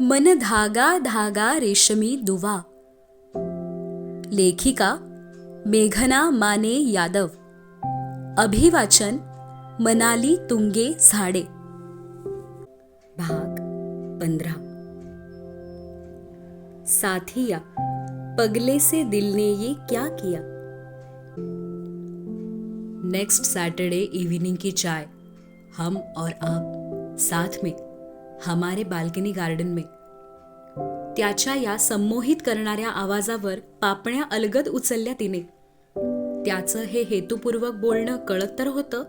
मन धागा धागा रेशमी दुवा। लेखिका, मेघना माने यादव। अभिवाचन, मनाली तुंगे झाडे। भाग पंधरा। साथिया, पगले से दिल ने ये क्या किया? नेक्स्ट सैटरडे इवनिंग की चाय, हम और आप साथ में। हमारे बाल्कनी गार्डन में. त्याच्या या संमोहित करणाऱ्या आवाजावर पापण्या अलगद उचलल्या तिने. त्याचं हे हेतुपूर्वक बोलणं कळत तर होतं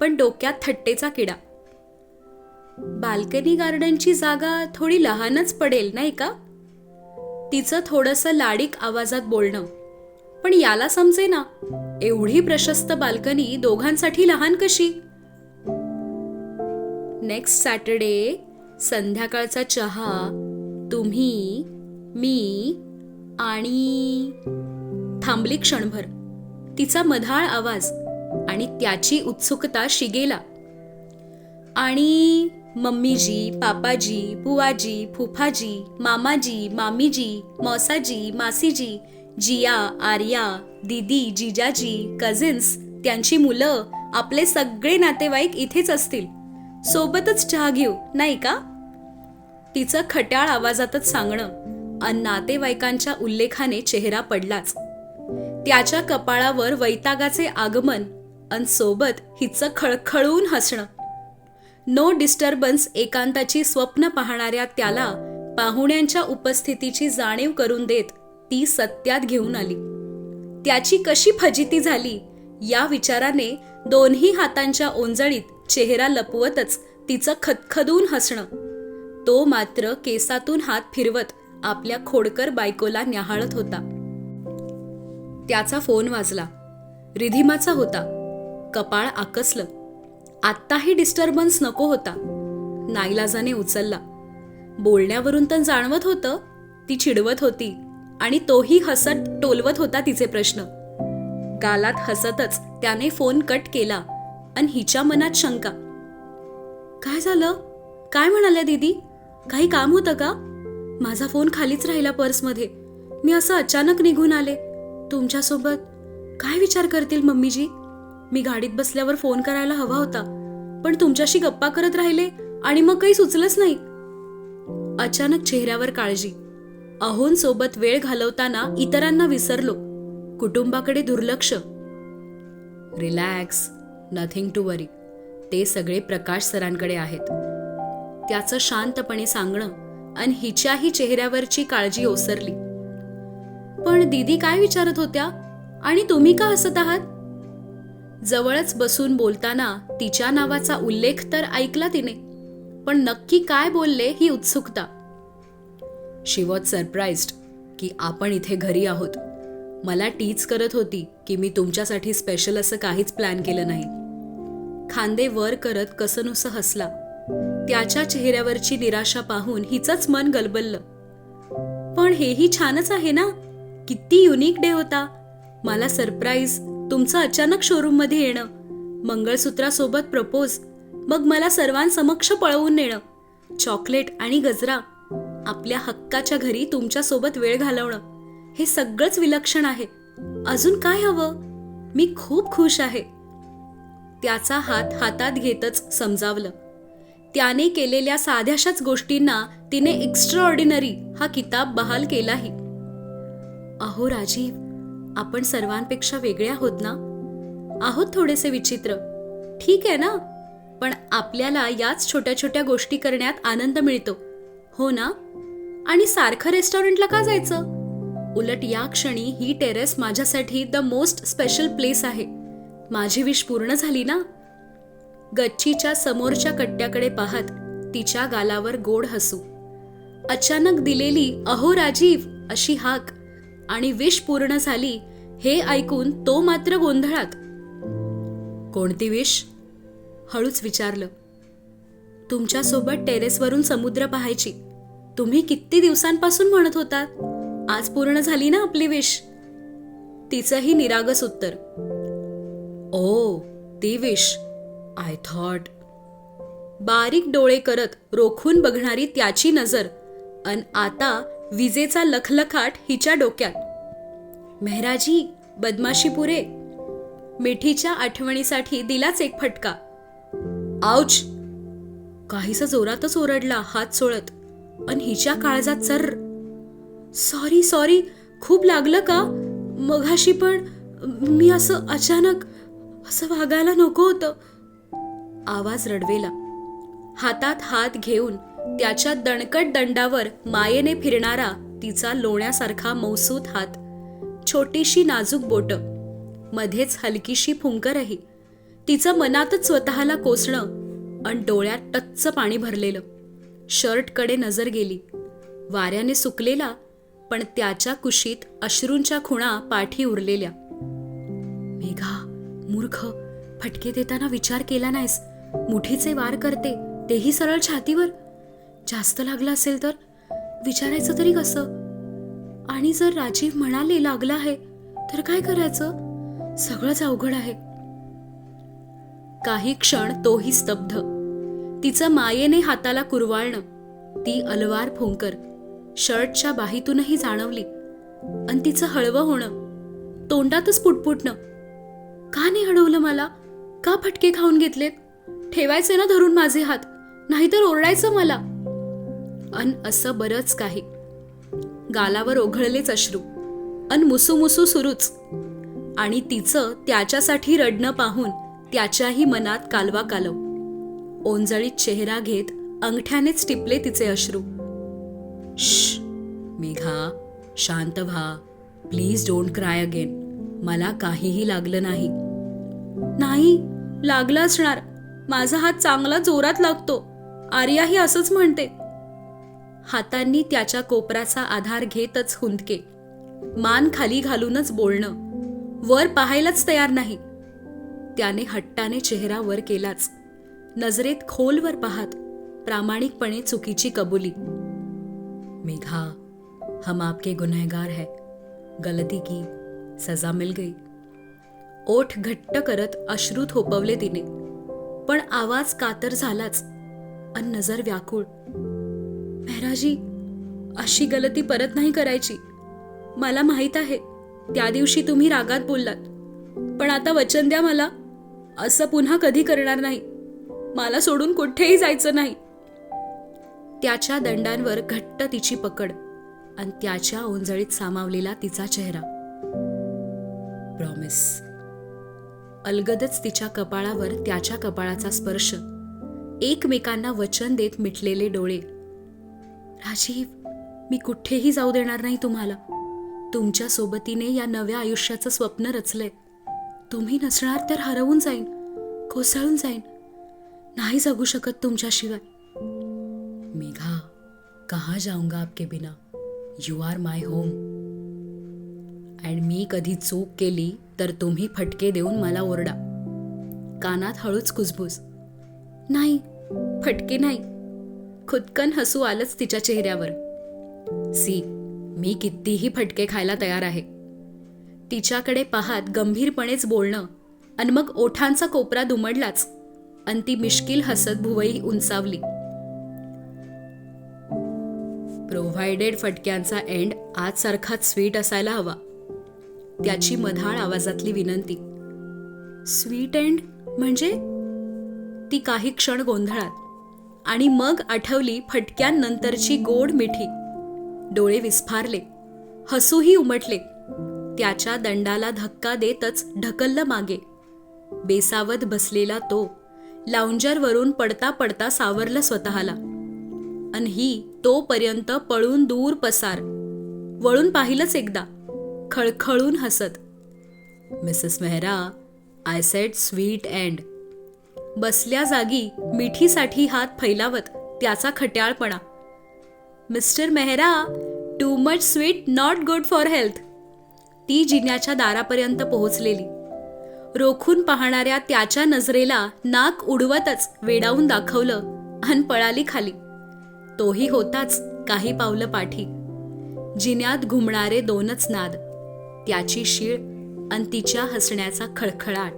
पण डोक्यात थट्टेचा किडा. बाल्कनी गार्डनची जागा थोडी लहानच पडेल नाही का? तिचं थोडंसं लाडीक आवाजात बोलणं. पण याला समजे ना एवढी प्रशस्त बाल्कनी दोघांसाठी लहान कशी? नेक्स्ट सॅटरडे संध्याकाळचा चहा तुम्ही मी आणि थांबली क्षणभर. तिचा मधाळ आवाज आणि त्याची उत्सुकता शिगेला. आणि मम्मीजी पापाजी बुवाजी फुफाजी मामाजी मामीजी मौसाजी मासीजी जिया आर्या दीदी जिजाजी कझिन्स त्यांची मुलं आपले सगळे नातेवाईक इथेच असतील. सोबतच चहा घेऊ नाही का? तिचं खट्याळ आवाजातच सांगणं अन नातेवाईकांच्या उल्लेखाने चेहरा पडलाच. त्याच्या कपाळावर वैतागाचे आगमन अन सोबत हिचं खळखळून हसणं. नो डिस्टर्बन्स एकांताची स्वप्न पाहणाऱ्या त्याला पाहुण्यांच्या उपस्थितीची जाणीव करून देत ती सत्यात घेऊन आली. त्याची कशी फजिती झाली या विचाराने दोन्ही हातांच्या ओंजळीत चेहरा लपवतच तिचं खदखदून हसणं. तो मात्र केसातून हात फिरवत आपल्या खोडकर बायकोला न्याहाळत होता. त्याचा फोन वाजला. रिधिमाचा होता. कपाळ आकसलं. आत्ताही डिस्टर्बन्स नको होता. नाईलाजाने उचलला. बोलण्यावरून तर जाणवत होतं ती चिडवत होती आणि तोही हसत टोलवत होता तिचे प्रश्न. गालात हसतच त्याने फोन कट केला आणि हिच्या मनात शंका. काय झालं? काय म्हणाल्या दीदी? काही काम होतं का? माझा फोन खालीच राहिला पर्समध्ये. मी असं अचानक निघून आले. तुमच्यासोबत काय विचार करतील मम्मीजी? मी गाडीत बसल्यावर फोन करायला हवा होता पण तुमच्याशी गप्पा करत राहिले आणि मग काही सुचलंच नाही. अचानक चेहऱ्यावर काळजी. अहोन सोबत वेळ घालवताना इतरांना विसरलो. कुटुंबाकडे दुर्लक्ष. Relax nothing to worry. ते सगळे प्रकाश सरांकडे आहेत. त्याचं शांतपणे सांगणं आणि हिच्याही चेहऱ्यावरची काळजी ओसरली. पण दीदी काय विचारत होत्या? आणि तुम्ही का हसत आहात? जवळच बसून बोलताना तिच्या नावाचा उल्लेख तर ऐकला तिने पण नक्की काय बोलले ही उत्सुकता. शी वॉज सरप्राईज्ड की आपण इथे घरी आहोत. मला टीच करत होती की मी तुमच्यासाठी स्पेशल असं काहीच प्लॅन केलं नाही. खांदे वर करत कसनुसं हसला. त्याच्या चेहऱ्यावरची निराशा पाहून हिचंच मन गलबललं. पण हेही छानच आहे ना? किती युनिक डे होता. मला सरप्राईज तुमचं अचानक शोरूममध्ये येणं. मंगळसूत्रासोबत प्रपोज मग मला सर्वांसमक्ष पळवून नेणं. चॉकलेट आणि गजरा आपल्या हक्काच्या घरी तुमच्यासोबत वेळ घालवणं. हे सगळंच विलक्षण आहे. अजून काय हवं? मी खूप खुश आहे. त्याचा हात हातात घेतच समजावलं. त्याने केलेल्या साध्याशाच गोष्टींना तिने एक्स्ट्रा ऑर्डिनरी हा किताब बहाल केलाही. अहो राजीव आपण सर्वांपेक्षा वेगळे आहोत ना? आहोत थोडेसे विचित्र. ठीक आहे ना? पण आपल्याला याच छोट्या छोट्या गोष्टी करण्यात आनंद मिळतो. हो ना? आणि सारखं रेस्टॉरंटला का जायचं? उलट या क्षणी ही टेरेस माझ्यासाठी द मोस्ट स्पेशल प्लेस आहे. माझी विश पूर्ण झाली ना? गच्चीच्या समोरच्या कट्ट्याकडे पाहत तिच्या गालावर गोड हसू. अचानक दिलेली अहो राजीव अशी हाक आणि विष पूर्ण झाली हे ऐकून तो मात्र गोंधळात. कोणती विष? हळूच विचारलं. तुमच्यासोबत टेरेसवरून समुद्र पाहायची. तुम्ही किती दिवसांपासून म्हणत होता? आज पूर्ण झाली ना आपली विष? तिचंही निरागस उत्तर. ओ ती विष. I thought. बारीक डोळे करत रोखून बघणारी त्याची नजर अन आता विजेचा लखलखाट हिच्या डोक्यात. मेहराजी बदमाशी पुरे मिठीच्या आठवणीसाठी दिलाच एक फटका. आउच काहीसा जोरातच ओरडला हात सोळत अन हिच्या काळजात चर. सॉरी सॉरी खूप लागलं का? मघाशी पण मी असं अचानक असं वागायला नको होतं. आवाज रडवेला. हातात हात घेऊन त्याच्या दणकट दंडावर मायेने फिरणारा तिचा लोण्यासारखा मौसूत हात. छोटीशी नाजूक बोट. मध्येच हलकीशी फुंकरही. तिचं मनातच स्वतःला कोसणं अन डोळ्यात टच्च पाणी भरलेलं. शर्टकडे नजर गेली. वाऱ्याने सुकलेला पण त्याच्या कुशीत अश्रूंच्या खुणा पाठी उरलेल्या. मेघा मूर्ख फटके देताना विचार केला नाहीस. मुठीचे वार करते तेही सरळ छातीवर? जास्त लागलं असेल तर? विचारायचं तरी कसं? आणि जर राजीव म्हणाले लागला आहे तर काय करायचं? सगळंच अवघड आहे. काही क्षण तोही स्तब्ध. तिचं मायेने हाताला कुरवाळणं. ती अलवार फोंकर. शर्टच्या बाहीतूनही जाणवली. आणि तिचं हळवं होणं. तोंडातच पुटपुटणं. का नाही हडवलं मला? का फटके खाऊन घेतलेत? ठेवायचे ना धरून माझे हात? नाहीतर ओरडायचं मला? अन असं बरंच काही. गालावर ओघळलेच अश्रू. अन मुसू सुरूच. आणि तिचं त्याच्यासाठी रडणं पाहून त्याच्याही मनात कालवा कालव. ओंजळीत चेहरा घेत अंगठ्यानेच टिपले तिचे अश्रू. श मेघा शांत व्हा. Please don't cry again. मला काहीही लागलं नाही. नाही लागलं असणार. माझा हात चांगला जोरात लागतो. आर्याही असंच म्हणते. हातांनी त्याच्या कोपराचा आधार घेतच हुंदके. मान खाली घालूनच बोलणं. वर पाहायलाच तयार नाही. त्याने हट्टाने चेहरा वर केलाच. नजरेत खोलवर पाहत प्रामाणिकपणे चुकीची कबुली. मेघा हम आपके गुन्हेगार है. गलती की सजा मिल गई. ओठ घट्ट करत अश्रू थोपवले तिने. पण आवाज कातर झालाच अन नजर व्याकुळ. मेहराजी अशी गलती परत नाही करायची. मला माहीत आहे त्या दिवशी तुम्ही रागात बोललात. पण आता वचन द्या मला. असं पुन्हा कधी करणार नाही. मला सोडून कुठेही जायचं नाही. त्याच्या दंडांवर घट्ट तिची पकड आणि त्याच्या ओंजळीत सामावलेला तिचा चेहरा. प्रॉमिस अलगदच तिच्या कपाळावर त्याच्या कपाळाचा स्पर्श. एकमेकांना वचन देत मिटलेले डोळे. राजीव मी कुठेही जाऊ देणार नाही तुम्हाला. तुमच्या सोबतीने या नव्या आयुष्याचं स्वप्न रचलंय. तुम्ही नसणार तर हरवून जाईन कोसळून जाईन. नाही जगू शकत तुमच्याशिवाय. मेघा कहा जाऊंगा आपके बिना? You are my home and मी कधी चूक केली तर तुम्ही फटके देऊन मला ओरडा. कानात हळूच कुजबूज. नाही फटके नाही. खुदकन हसू आलंच तिच्या चेहऱ्यावर. सी मी कितीही फटके खायला तयार आहे. तिच्याकडे पाहात गंभीरपणेच बोलणं आणि मग ओठांचा कोपरा दुमडलाच आणि ती मिश्किल हसत भुवई उंचावली. प्रोव्हायडेड फटक्यांचा एंड आजसारखाच स्वीट असायला हवा. त्याची मधाळ आवाजातली विनंती. स्वीट एंड म्हणजे? ती काही क्षण गोंधळात आणि मग आठवली फटक्यांनंतरची गोड मिठी. डोळे विस्फारले. हसूही उमटले. त्याच्या दंडाला धक्का देतच ढकललं मागे. बेसावत बसलेला तो लाउंजरवरून पडता पडता सावरलं स्वतःला. अन ही तोपर्यंत पळून दूर पसार. वळून पाहिलंच एकदा. खळखळून हसत. Mrs Mehra I set sweet and बसल्या जागी मिठीसाठी हात फैलावत त्याचा खट्याळपणा. Mr Mehra too much sweet not good for health. ती जिन्याच्या दारापर्यंत पोहोचलेली. रोखून पाहणाऱ्या त्याच्या नजरेला नाक उडवतच वेडावून दाखवलं आणि पळाली खाली. तोही होताच काही पावलं पाठी. जिन्यात घुमणारे दोनच नाद. त्याची शीळ आणि तिच्या हसण्याचा खळखळाट.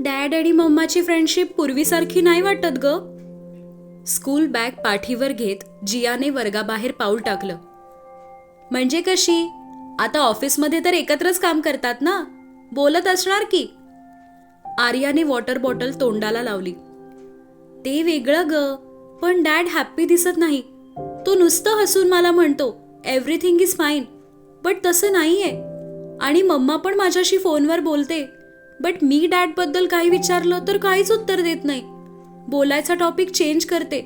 डॅड आणि मम्माची फ्रेंडशिप पूर्वीसारखी नाही वाटत ग. स्कूल बॅग पाठीवर घेत जियाने वर्गाबाहेर पाऊल टाकलं. म्हणजे कशी? आता ऑफिसमध्ये तर एकत्रच काम करतात ना? बोलत असणार की? आर्याने वॉटर बॉटल तोंडाला लावली. ते वेगळं ग पण डॅड हॅप्पी दिसत नाही. तो नुसतं हसून मला म्हणतो एव्हरीथिंग इज फाईन बट तसं नाहीये. आणि मम्मा पण माझ्याशी फोनवर बोलते बट मी डॅडबद्दल काही विचारलं तर काहीच उत्तर देत नाही. बोलायचा टॉपिक चेंज करते.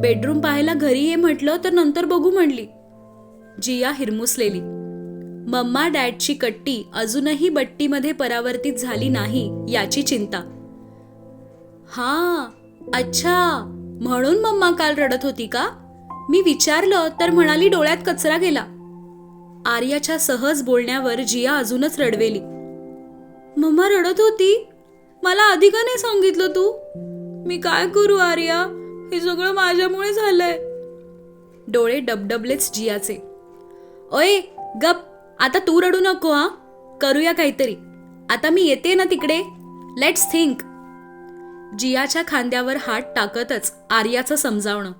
बेडरूम पाहायला घरी ये म्हटलं तर नंतर बघू म्हणली. जिया हिरमुसलेली. मम्मा डॅडची कट्टी अजूनही बट्टीमध्ये परावर्तित झाली नाही याची चिंता. हा अच्छा. म्हणून मम्मा काल रडत होती का? मी विचारलं तर म्हणाली डोळ्यात कचरा गेला. आर्याच्या सहज बोलण्यावर जिया अजूनच रडवेली. मम्मा रडत होती? मला आधी का नाही सांगितलं तू. मी काय करू आर्या? हे सगळं माझ्यामुळे झालंय. डोळे डबडबलेच जियाचे. ओय गप. आता तू रडू नको हा. करूया काहीतरी. आता मी येते ना तिकडे. लेट्स थिंक जियाच्या खांद्यावर हात टाकतच आर्याचं समजावणं.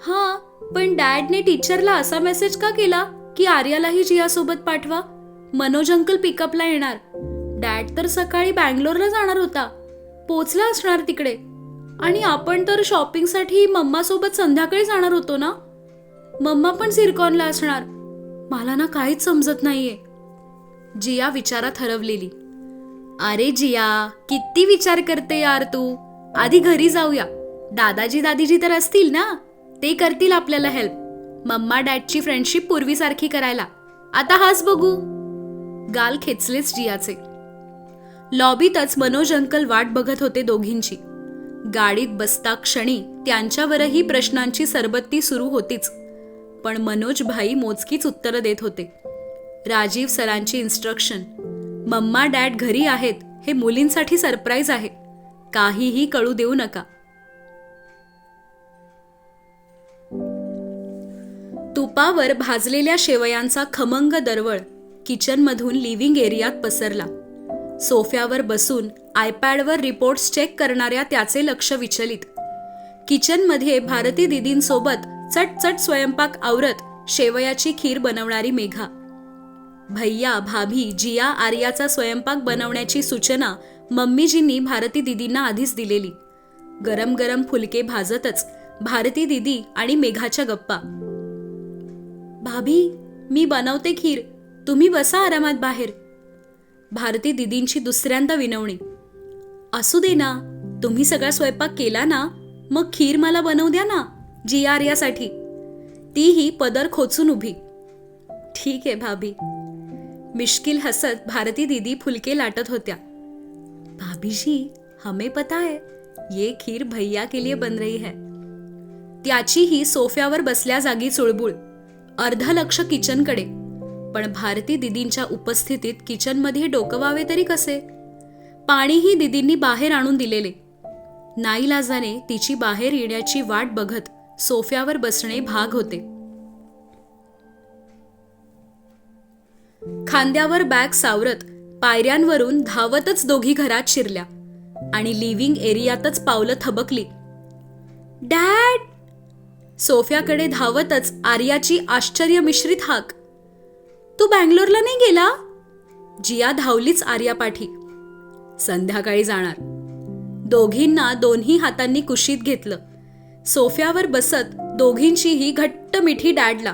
हा पण डॅडने टीचरला असा मेसेज का केला की आर्यालाही जियासोबत पाठवा? मनोज अंकल पिकअपला येणार. डॅड तर सकाळी बँगलोरला जाणार होता. पोचला असणार तिकडे. आणि आपण तर शॉपिंगसाठी मम्मासोबत संध्याकाळी जाणार होतो ना? मम्मा पण सिरकॉनला असणार. मला ना काहीच समजत नाहीये. जिया विचारात हरवलेली. अरे जिया किती विचार करते यार तू. आधी घरी जाऊया. दादाजी दादीजी तर असतील ना? ते करतील आपल्याला हेल्प मम्मा डॅडची फ्रेंडशिप पूर्वीसारखी करायला. आता हाच बघू. गाल खेचलेच जियाचे. लॉबीतच मनोज अंकल वाट बघत होते दोघींची. गाडीत बसता क्षणी त्यांच्यावरही प्रश्नांची सरबत्ती सुरू होतीच. पण मनोज भाई मोजकीच उत्तरं देत होते. राजीव सरांची इन्स्ट्रक्शन मम्मा डॅड घरी आहेत. हे मुलींसाठी सरप्राईज आहे. काहीही कळू देऊ नका. तुपावर भाजलेल्या शेवयांचा खमंग दरवळ किचनमधून लिव्हिंग एरियात पसरला. सोफ्यावर बसून आयपॅडवर रिपोर्ट्स चेक करणाऱ्या त्याचे लक्ष विचलित. किचनमध्ये भारती दिदींसोबत चटचट स्वयंपाक आवरत शेवयाची खीर बनवणारी मेघा. भैया भाभी जिया आर्याचा स्वयंपाक बनवण्याची सूचना मम्मीजींनी भारती दिदींना आधीच दिलेली. गरम गरम फुलके भाजतच भारती दिदी आणि मेघाच्या गप्पा. भाभी मी बनवते खीर. तुम्ही बसा आरामात बाहेर. भारती दिदींची दुसऱ्यांदा विनवणी. असू दे ना तुम्ही सगळा स्वयंपाक केला ना मग खीर मला बनवू द्या ना जी आर यासाठी. तीही पदर खोचून उभी. ठीक आहे भाभी. मिश्किल हसत भारती दीदी फुलके लाटत होत्या. भाभी जी हमें पता है ये खीर भैया के लिए बन रही है. त्याचीही सोफ्यावर बसल्या जागी चुळबुळ. अर्धा लक्ष किचनकडे. पण भारती दिदींच्या उपस्थितीत किचनमध्ये डोकवावे तरी कसे? पाणीही दिदींनी बाहेर आणून दिलेले. नाईलाजाने तिची बाहेर येण्याची वाट बघत सोफ्यावर बसणे भाग होते. खांद्यावर बॅग सावरत पायऱ्यांवरून धावतच दोघी घरात शिरल्या आणि लिव्हिंग एरियातच पावलं थबकली. डॅड सोफ्याकडे धावतच आर्याची आश्चर्य मिश्रित हाक. तू बँगलोरला नाही गेला? जिया धावलीच आर्यापाठी. संध्याकाळी जाणार. दोघींना दोन्ही हातांनी कुशीत घेतलं. सोफ्यावर बसत दोघींचीही घट्ट मिठी डॅडला.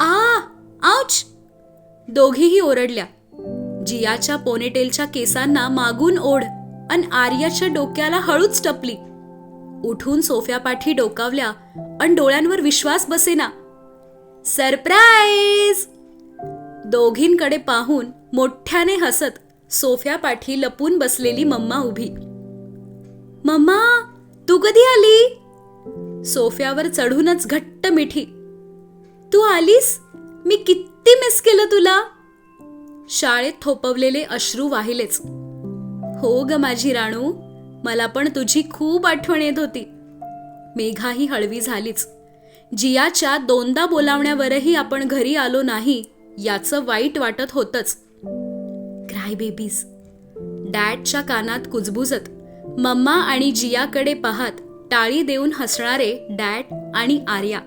आ आउच. दोघीही ओरडल्या. जियाच्या पोनेटेलच्या केसांना मागून ओढ अन आर्याच्या डोक्याला हळूच टपली. उठून सोफ्यापाठी डोकावल्या आणि डोळ्यांवर विश्वास बसेना. सरप्राईज! दोघींकडे पाहून मोठ्याने हसत सोफ्यापाठी लपून बसलेली मम्मा उभी. मम्मा तू कधी आली? सोफ्यावर चढूनच घट्ट मिठी. तू आलीस? मी किती मिस केलं तुला? शाळेत थोपवलेले अश्रू वाहिलेच. हो ग माझी राणू. मला पण तुझी खूप आठवण येत होती. मेघाही हळवी झालीच. जियाच्या दोनदा बोलावण्यावरही आपण घरी आलो नाही याचं वाईट वाटत होतच. Cry babies. डॅडच्या कानात कुजबुजत. मम्मा आणि जियाकडे पाहत टाळी देऊन हसणारे डॅड आणि आर्या.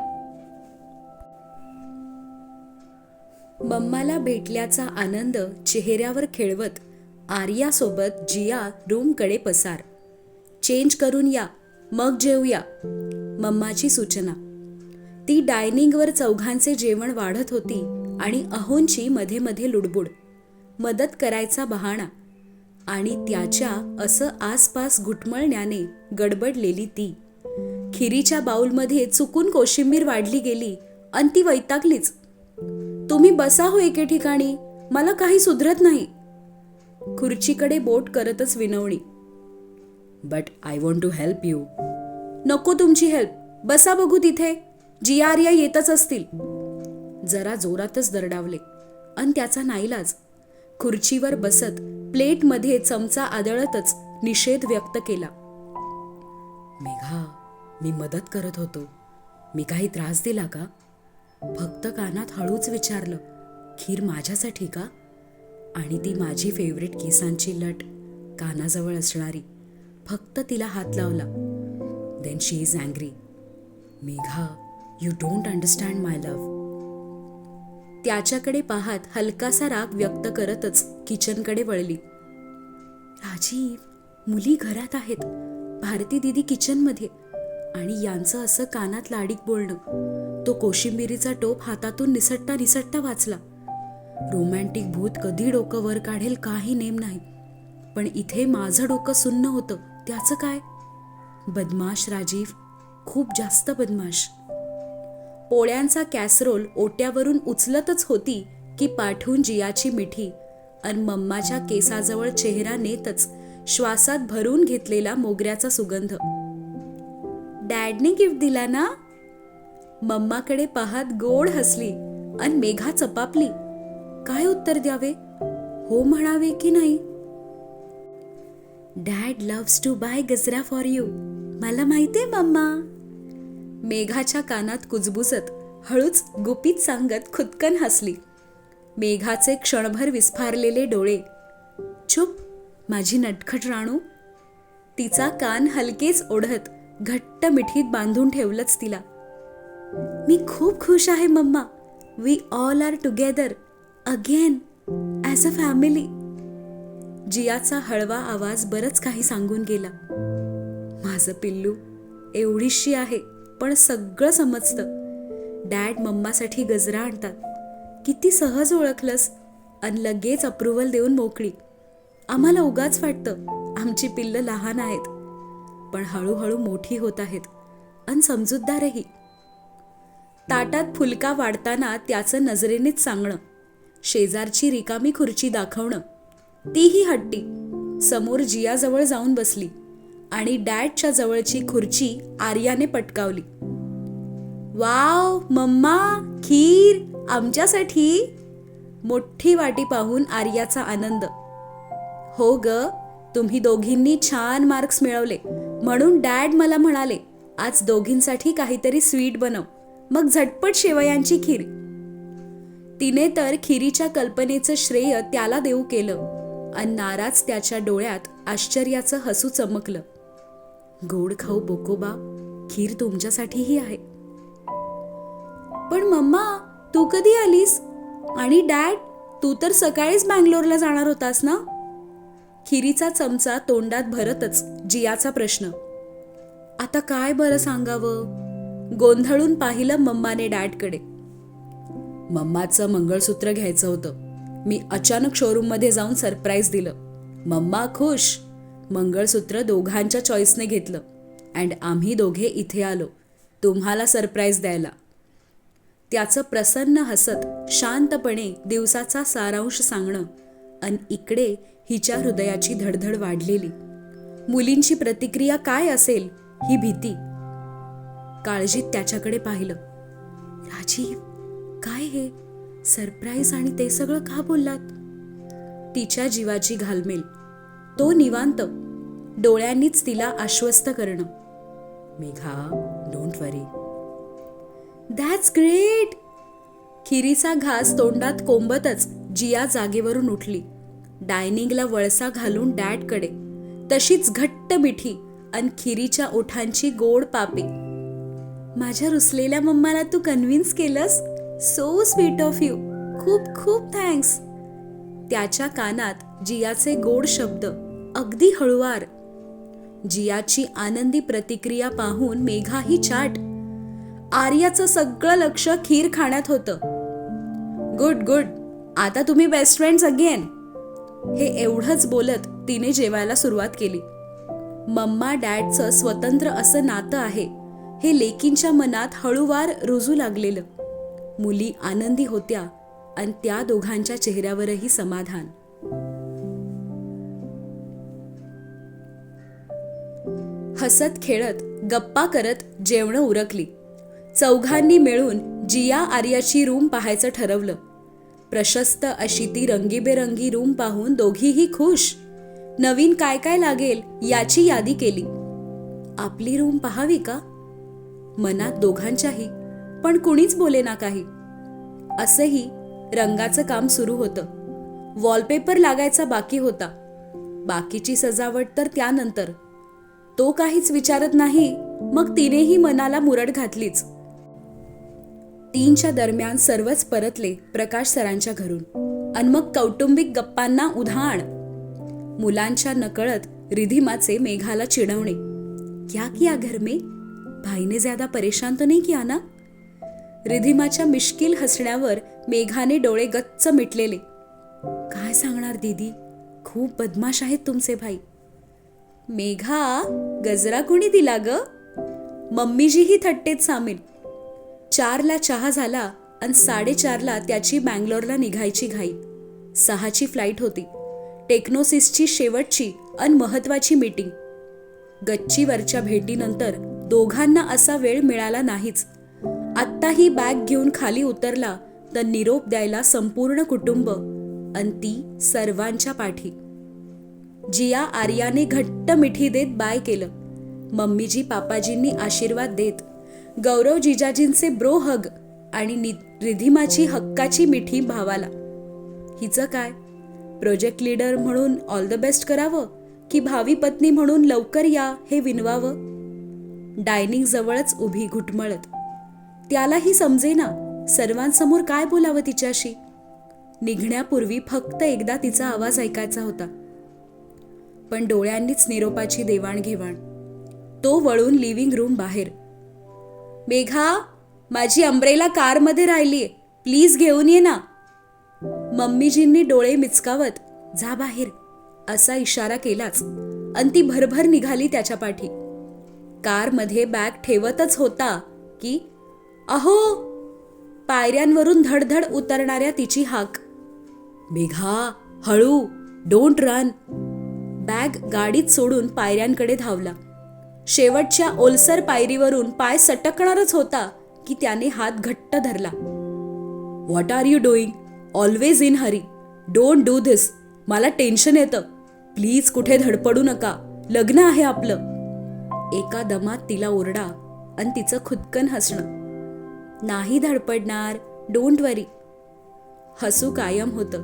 मम्माला भेटल्याचा आनंद चेहऱ्यावर खेळवत आर्यासोबत जिया रूमकडे पसार. चेंज करून या मग जेवूया मम्माची सूचना. ती डायनिंगवर चौघांचे जेवण वाढत होती आणि अहोंची मध्ये मध्ये लुडबुड. मदत करायचा बहाणा. आणि त्याच्या असं आसपास घुटमळण्याने गडबडलेली ती. खिरीच्या बाऊलमध्ये चुकून कोशिंबीर वाढली गेली आणि ती वैतागलीच. तुम्ही बसा हो एके ठिकाणी मला काही सुधरत नाही. खुर्चीकडे बोट करतच विनवणी. But I want to help you नको तुमची हेल्प बसा बघू तिथे. जी आर या येतच असतील. जरा जोरातच दरडावले. अन त्याचा नाईलाज. खुर्चीवर बसत प्लेटमध्ये चमचा आदळतच निषेध व्यक्त केला. मेघा मी मदत करत होतो. मी काही त्रास दिला का? फक्त कानात हळूच विचारलं खीर माझ्यासाठी का? आणि ती माझी फेवरेट केसांची लट कानाजवळ असणारी. फक्त तिला हात लावला. Then she is angry Megha you don't understand my love त्याच्याकडे पाहत हलकासा राग व्यक्त करतच किचनकडे वळली. राजीव मुली घरात आहेत. भारती दिदी किचनमध्ये. आणि यांचं असं कानात लाडीक बोलणं. तो कोशिंबिरीचा टोप हातातून निसटता निसटता वाचला. रोमॅन्टिक भूत कधी डोकं वर काढेल काही नेम नाही. पण इथे माझं डोकं सुन्न होतं. त्याचं काय? बदमाश राजीव खूप जास्त बदमाश. पोळ्यांचा कॅसरोल ओट्यावरून उचलतच होती की पाठवून जियाची मिठी अन मम्माच्या केसाजवळ चेहरा नेतच श्वासात भरून घेतलेला मोगऱ्याचा सुगंध. डॅडने गिफ्ट दिला ना? मम्माकडे पाहत गोड हसली अन मेघा चपापली. काय उत्तर द्यावे? हो म्हणावे की नाही? Dad loves to buy gajra for you मला माहितीये मम्मा. मेघाच्या कानात कुजबुजत हळूच गुपित सांगत खुदकन हसली. मेघाचे क्षणभर विस्फारलेले डोळे. चुप माझी नटखट राणू. तिचा कान हलकेच ओढत घट्ट मिठीत बांधून ठेवलंच तिला. मी खूप खुश आहे mamma. We all are together again as a family जियाचा हळवा आवाज बरंच काही सांगून गेला. माझं पिल्लू एवढीशी आहे पण सगळं समजतं. डॅड मम्मासाठी गजरा आणतात. किती सहज ओळखलंस आणि लगेच अप्रुव्हल देऊन मोकळी. आम्हाला उगाच वाटतं आमची पिल्लं लहान आहेत पण हळूहळू मोठी होत आहेत आणि समजूतदारही. ताटात फुलका वाढताना त्याचं नजरेनेच सांगणं शेजारची रिकामी खुर्ची दाखवणं तीही हट्टी समोर जियाजवळ जाऊन बसली आणि डॅडच्या जवळची खुर्ची आर्याने पटकावली. वाव मम्मा खीर आमच्यासाठी? मोठी वाटी पाहून आर्याचा आनंद. हो ग तुम्ही दोघींनी छान मार्क्स मिळवले म्हणून डॅड मला म्हणाले आज दोघींसाठी काहीतरी स्वीट बनव मग झटपट शेवयांची खीर. तिने तर खिरीच्या कल्पनेचं श्रेय त्याला देऊ केलं. आणि नाराज त्याच्या डोळ्यात आश्चर्याचं हसू चमकलं. गोड खाऊ बोकोबा. खीर तुमच्यासाठीही आहे. पण मम्मा तू कधी आलीस? आणि डॅड तू तर सकाळीच बँगलोरला जाणार होतास ना? खिरीचा चमचा तोंडात भरतच जियाचा प्रश्न. आता काय बरं सांगावं? गोंधळून पाहिलं मम्माने डॅडकडे. मम्माचं मंगळसूत्र घ्यायचं होतं. मी अचानक शोरूममध्ये जाऊन सरप्राईज दिलं. मम्मा खुश. मंगळसूत्र दोघांच्या चॉईसने घेतलं. अँड आम्ही दोघे इथे आलो. तुम्हाला सरप्राईज द्यायला. त्याचं प्रसन्न हसत शांतपणे दिवसाचा सारांश सांगणं आणि इकडे हिच्या हृदयाची धडधड वाढलेली. मुलींची प्रतिक्रिया काय असेल ही भीती. काळजीत त्याच्याकडे पाहिलं. राजीव काय हे? सरप्राईज आणि ते सगळं का बोललात? तिच्या जीवाची घालमेल. तो निवांत. डोळ्यांनीच तिला आश्वस्त करणं. Megha don't worry that's great खिरीचा घास तोंडात कोंबतच जिया जागेवरून उठली. डायनिंगला वळसा घालून डॅडकडे. तशीच घट्ट मिठी आणि खिरीच्या ओठांची गोड पापे. माझ्या रुसलेल्या मम्माला तू कन्व्हिन्स केलंस? सो स्वीट ऑफ यू खूप खूप थँक्स त्याच्या कानात जियाचे गोड शब्द अगदी हळुवार. जियाची आनंदी प्रतिक्रिया पाहून मेघाही चाट. आर्याचं सगळं लक्ष खीर खाण्यात होतं. गुड गुड आता तुम्ही बेस्ट फ्रेंड्स अगेन हे एवढंच बोलत तिने जेवायला सुरुवात केली. मम्मा डॅडचं स्वतंत्र असं नातं आहे. हे लेकींच्या मनात हळूवार रुजू लागलेलं. मुली आनंदी होत्या आणि त्या दोघांच्या चेहऱ्यावरही समाधान. हसत खेळत गप्पा करत जेवणं उरकली. चौघांनी मिळून जिया आर्याची रूम पाहायचं ठरवलं. प्रशस्त अशी ती रंगीबेरंगी रूम पाहून दोघीही खुश. नवीन काय काय लागेल याची यादी केली. आपली रूम पाहावी का? मनात दोघांच्याही पण कुणीच बोले ना काही. असंही रंगाचं काम सुरू होतं. वॉलपेपर लागायचा बाकी होता. बाकीची सजावट तर त्यानंतर. तो काहीच विचारत नाही मग तिनेही मनाला मुरड घातलीच. तीनच्या दरम्यान सर्वच परतले प्रकाश सरांच्या घरून. अन मग कौटुंबिक गप्पांना उधाण. मुलांच्या नकळत रिधिमाचे मेघाला चिडवणे. क्या किया घर में? भाईने ज्यादा परेशान तो नहीं किया ना? रिधिमाच्या मिश्किल हसण्यावर मेघाने डोळे गच्च मिटलेले. काय सांगणार दीदी? खूप बदमाश आहेत तुमचे भाई. मेघा गजरा कोणी दिला ग? मम्मीजीही थट्टेत सामील. चारला चहा झाला आणि साडेचारला त्याची बँगलोरला निघायची घाई. सहाची फ्लाईट होती. टेक्नोसिसची शेवटची आणि महत्वाची मीटिंग. गच्चीवरच्या भेटीनंतर दोघांना असा वेळ मिळाला नाहीच. आत्ता ही बॅग घेऊन खाली उतरला तर निरोप द्यायला संपूर्ण कुटुंब आणि ती सर्वांच्या पाठी. जिया आर्याने घट्ट मिठी देत बाय केलं. मम्मीजी पापाजींनी आशीर्वाद देत. गौरव जिजाजींचे ब्रो हग आणि नि- रिधिमाची हक्काची मिठी भावाला. हिचं काय? प्रोजेक्ट लीडर म्हणून ऑल द बेस्ट करावं की भावी पत्नी म्हणून लवकर या हे विनवावं? डायनिंग जवळच उभी घुटमळत. त्यालाही समजेना. सर्वांसमोर काय बोलावं तिच्याशी? निघण्यापूर्वी फक्त एकदा तिचा आवाज ऐकायचा होता. पण डोळ्यांनीच निरोपाची देवाणघेवाण. तो वळून लिव्हिंग रूम बाहेर. मेघा माझी अंब्रेला कारमध्ये राहिलीये. प्लीज घेऊन ये ना. मम्मीजींनी डोळे मिचकावत जा बाहेर. असा इशारा केलाच. आणि ती भरभर निघाली त्याच्या पाठी. कारमध्ये बॅग ठेवतच होता की अहो पायऱ्यांवरून धडधड उतरणाऱ्या तिची हाक. मेघा हळू डोंट रन. बॅग गाडीत सोडून पायऱ्यांकडे धावला. शेवटच्या ओलसर पायरीवरून पाय सटकणारच होता की त्याने हात घट्ट धरला. What are you doing always in hurry don't do this मला टेन्शन येतं. प्लीज कुठे धडपडू नका. लग्न आहे आपलं. एका दमात तिला ओरडा आणि तिचं खुदकन हसणं. नाही धडपडणार. डोंट वरी हसू कायम होतं.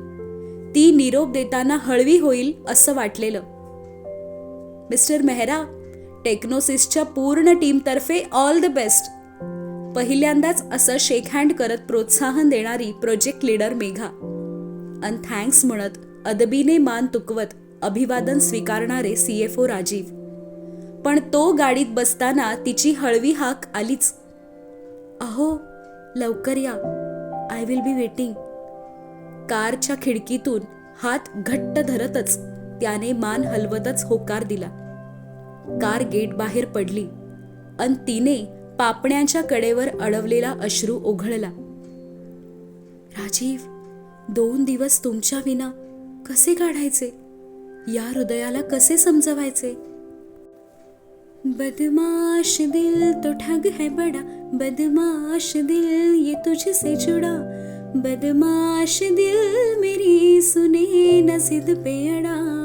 ती निरोप देताना हळवी होईल असं वाटलेलं. मिस्टर मेहरा टेक्नोसिसच्या पूर्ण टीमतर्फे ऑल द बेस्ट पहिल्यांदाच असं शेक हँड करत प्रोत्साहन देणारी प्रोजेक्ट लीडर मेघा. अन थँक्स म्हणत अदबीने मान तुकवत अभिवादन स्वीकारणारे सीएफओ राजीव. पण तो गाडीत बसताना तिची हळवी हाक आलीच. अहो लवकर या. आय विल बी वेटिंग कारच्या खिडकीतून हात घट्ट धरतच त्याने मान हलवतच होकार दिला. कार गेट बाहेर पडली अन तिने पापण्याच्या कडेवर अडवलेला अश्रू ओघळला. राजीव दोन दिवस तुमच्या विना कसे काढायचे? या हृदयाला कसे समजवायचे? बदमाश दिल तो ठग है बड़ा बदमाश दिल ये तुझसे जुड़ा। बदमाश दिल मेरी सुने न जिद पे अड़ा।